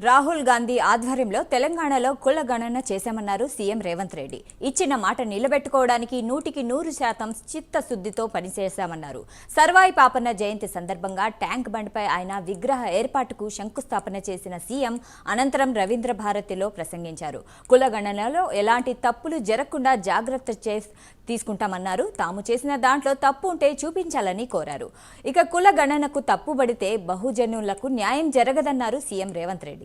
రాహుల్ గాంధీ ఆధ్వర్యంలో తెలంగాణలో కుల గణన చేశామన్నారు సీఎం రేవంత్ రెడ్డి. ఇచ్చిన మాట నిలబెట్టుకోవడానికి నూటికి నూరు శాతం చిత్తశుద్ధితో పనిచేశామన్నారు. సర్వాయి పాపన్న జయంతి సందర్భంగా ట్యాంక్ బండ్పై ఆయన విగ్రహ ఏర్పాటుకు శంకుస్థాపన చేసిన సీఎం అనంతరం రవీంద్ర భారతిలో ప్రసంగించారు. కుల గణనలో ఎలాంటి తప్పులు జరగకుండా జాగ్రత్త చే తీసుకుంటామన్నారు. తాము చేసిన దాంట్లో తప్పు ఉంటే చూపించాలని కోరారు. ఇక కుల గణనకు తప్పుబడితే బహుజనులకు న్యాయం జరగదన్నారు సీఎం రేవంత్ రెడ్డి.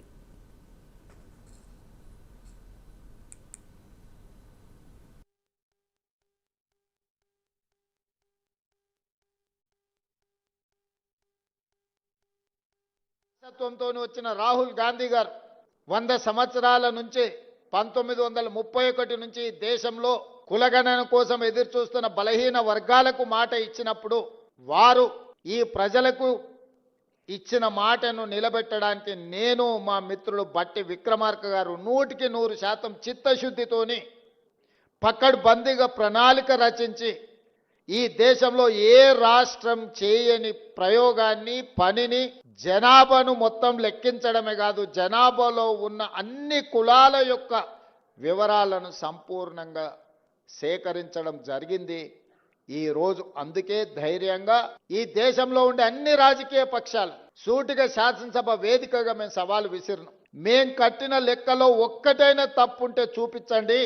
వారసత్వంతో వచ్చిన రాహుల్ గాంధీ గారు వంద సంవత్సరాల నుంచి పంతొమ్మిది వందల ముప్పై ఒకటి నుంచి దేశంలో కులగణన కోసం ఎదురుచూస్తున్న బలహీన వర్గాలకు మాట ఇచ్చినప్పుడు వారు ఈ ప్రజలకు ఇచ్చిన మాటను నిలబెట్టడానికి నేను మా మిత్రులు బట్టి విక్రమార్క గారు నూటికి నూరు శాతం చిత్తశుద్ధితోని పక్కడ్బందీగా ప్రణాళిక రచించి ఈ దేశంలో ఏ రాష్ట్రం చేయని ప్రయోగాన్ని పనిని జనాభాను మొత్తం లెక్కించడమే కాదు జనాభాలో ఉన్న అన్ని కులాల యొక్క వివరాలను సంపూర్ణంగా సేకరించడం జరిగింది. ఈరోజు అందుకే ధైర్యంగా ఈ దేశంలో ఉండే అన్ని రాజకీయ పక్షాలు సూటిగా శాసనసభ వేదికగా మేము సవాలు విసిరినాం. మేం కట్టిన లెక్కలో ఒక్కటైనా తప్పుంటే చూపించండి.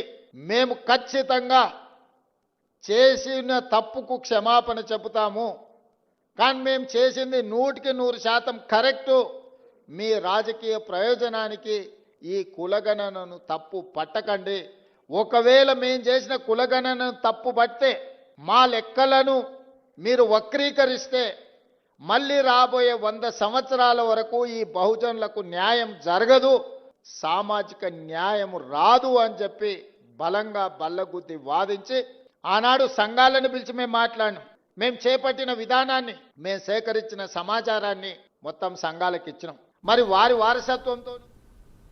మేము ఖచ్చితంగా చేసిన తప్పుకు క్షమాపణ చెబుతాము. కానీ మేము చేసింది నూటికి నూరు శాతం కరెక్టు. మీ రాజకీయ ప్రయోజనానికి ఈ కులగణనను తప్పు పట్టకండి. ఒకవేళ మేము చేసిన కులగణనను తప్పు పడితే మా లెక్కలను మీరు వక్రీకరిస్తే మళ్ళీ రాబోయే వంద సంవత్సరాల వరకు ఈ బహుజనులకు న్యాయం జరగదు. సామాజిక న్యాయం రాదు అని చెప్పి బలంగా బల్లగుద్ది వాదించి ఆనాడు సంఘాలను పిలిచి మేము మాట్లాడినాం. మేము చేపట్టిన విధానాన్ని మేము సేకరించిన సమాచారాన్ని మొత్తం సంఘాలకు ఇచ్చినాం. మరి వారి వారసత్వంతో